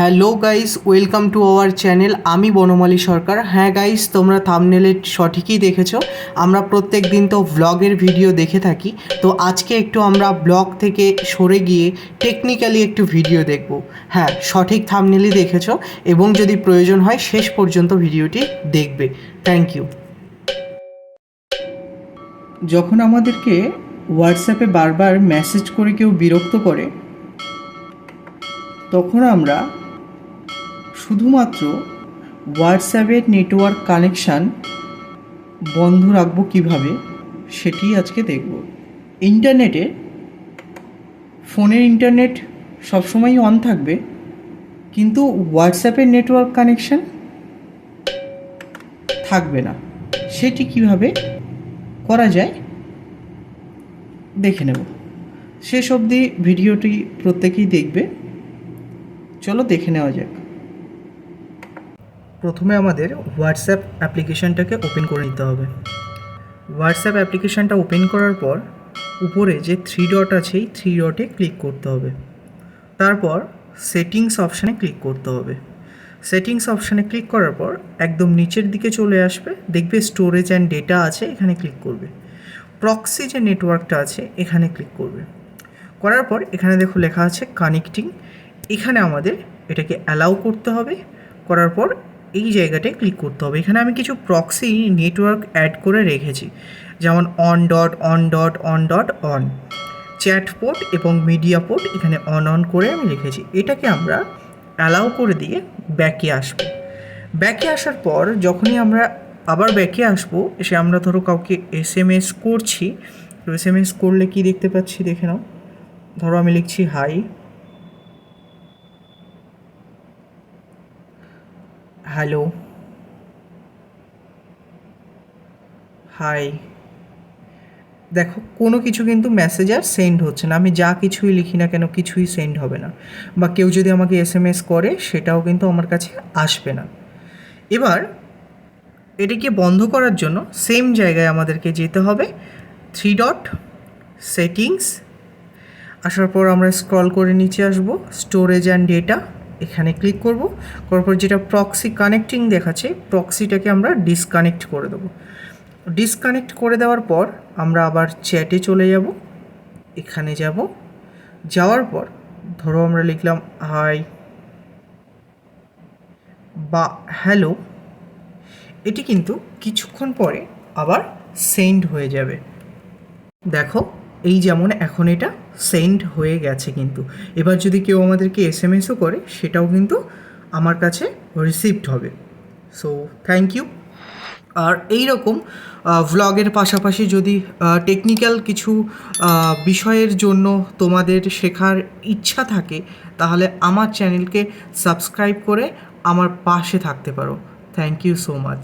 Hello guys, welcome to our channel. আমি বনমালী সরকার। হ্যাঁ guys, তোমরা থামনেলে সঠিকই দেখেছ। আমরা প্রত্যেক দিন তো ব্লগের ভিডিও দেখে থাকি। তো আজকে একটু আমরা ব্লগ থেকে সরে গিয়ে টেকনিক্যালি একটু ভিডিও দেখব। হ্যাঁ সঠিক থামনেলই দেখেছ এবং যদি প্রয়োজন হয় শেষ পর্যন্ত ভিডিওটি দেখবে। থ্যাংক ইউ যখন আমাদেরকে হোয়াটসঅ্যাপে বারবার মেসেজ করে কেউ বিরক্ত করে, তখন আমরা শুধুমাত্র হোয়াটসঅ্যাপের নেটওয়ার্ক কানেকশান বন্ধ রাখব কীভাবে সেটি আজকে দেখব। ইন্টারনেটে ফোনের ইন্টারনেট সবসময়ই অন থাকবে, কিন্তু হোয়াটসঅ্যাপের নেটওয়ার্ক কানেকশান থাকবে না। সেটি কীভাবে করা যায়, দেখে নেব। শেষ অবধি ভিডিওটি প্রত্যেকেই দেখবে। চলো দেখে নেওয়া যাক। প্রথমে আমাদের হোয়াটসঅ্যাপ অ্যাপ্লিকেশানটাকে ওপেন করে নিতে হবে। হোয়াটসঅ্যাপ অ্যাপ্লিকেশানটা ওপেন করার পর উপরে যে থ্রি ডট আছে, এই থ্রি ডটে ক্লিক করতে হবে। তারপর সেটিংস অপশানে ক্লিক করতে হবে। সেটিংস অপশানে ক্লিক করার পর একদম নিচের দিকে চলে আসবে, দেখবে স্টোরেজ অ্যান্ড ডেটা আছে, এখানে ক্লিক করবে। প্রক্সি যে নেটওয়ার্কটা আছে, এখানে ক্লিক করবে। করার পর এখানে দেখো লেখা আছে কানেক্টিং এখানে আমাদের এটাকে অ্যালাউ করতে হবে। করার পর এই জায়গাটায় ক্লিক করতে হবে। এখানে আমি কিছু প্রক্সি নেটওয়ার্ক অ্যাড করে রেখেছি। যেমন on dot on dot on dot on chat port এবং মিডিয়া পোর্ট এখানে অন অন করে আমি লিখেছি। এটাকে আমরা অ্যালাউ করে দিয়ে ব্যাকে আসব। ব্যাকে আসার পর যখনই আমরা আবার ব্যাকে আসব, এসে আমরা ধরো কাউকে এস এম এস করছি। তো এস এম এস করলে কী দেখতে পাচ্ছি? দেখে নাও। ধরো আমি লিখছি হাই হ্যালো হাই দেখো, কোনো কিছু কিন্তু মেসেজ আর সেন্ড হচ্ছে না। আমি যা কিছুই লিখি না কেন, কিছুই সেন্ড হবে না। বা কেউ যদি আমাকে এস এম এস করে, সেটাও কিন্তু আমার কাছে আসবে না। এবার, এটিকে বন্ধ করার জন্য সেম জায়গায় আমাদেরকে যেতে হবে। থ্রি ডট সেটিংস আসার পর আমরা স্ক্রল করে নিচে আসব। স্টোরেজ অ্যান্ড ডেটা এখানে ক্লিক করব। করার পর যেটা প্রক্সি কানেক্টিং দেখাচ্ছে প্রক্সিটাকে আমরা ডিসকানেক্ট করে দেবো। ডিসকানেক্ট করে দেওয়ার পর আমরা আবার চ্যাটে চলে যাব। এখানে যাব। যাওয়ার পর ধরো আমরা লিখলাম হাই বা হ্যালো এটি কিন্তু কিছুক্ষণ পরে আবার সেন্ড হয়ে যাবে। দেখো এই যেমন এখন এটা সেন্ড হয়ে গেছে কিন্তু। এবার যদি কেউ আমাদেরকে এস এম এসও করে, সেটাও কিন্তু আমার কাছে রিসিভড হবে। সো থ্যাংক ইউ আর এই রকম ভ্লগের পাশাপাশি যদি টেকনিক্যাল কিছু বিষয়ের জন্য তোমাদের শেখার ইচ্ছা থাকে, তাহলে আমার চ্যানেলকে সাবস্ক্রাইব করে আমার পাশে থাকতে পারো। Thank you so much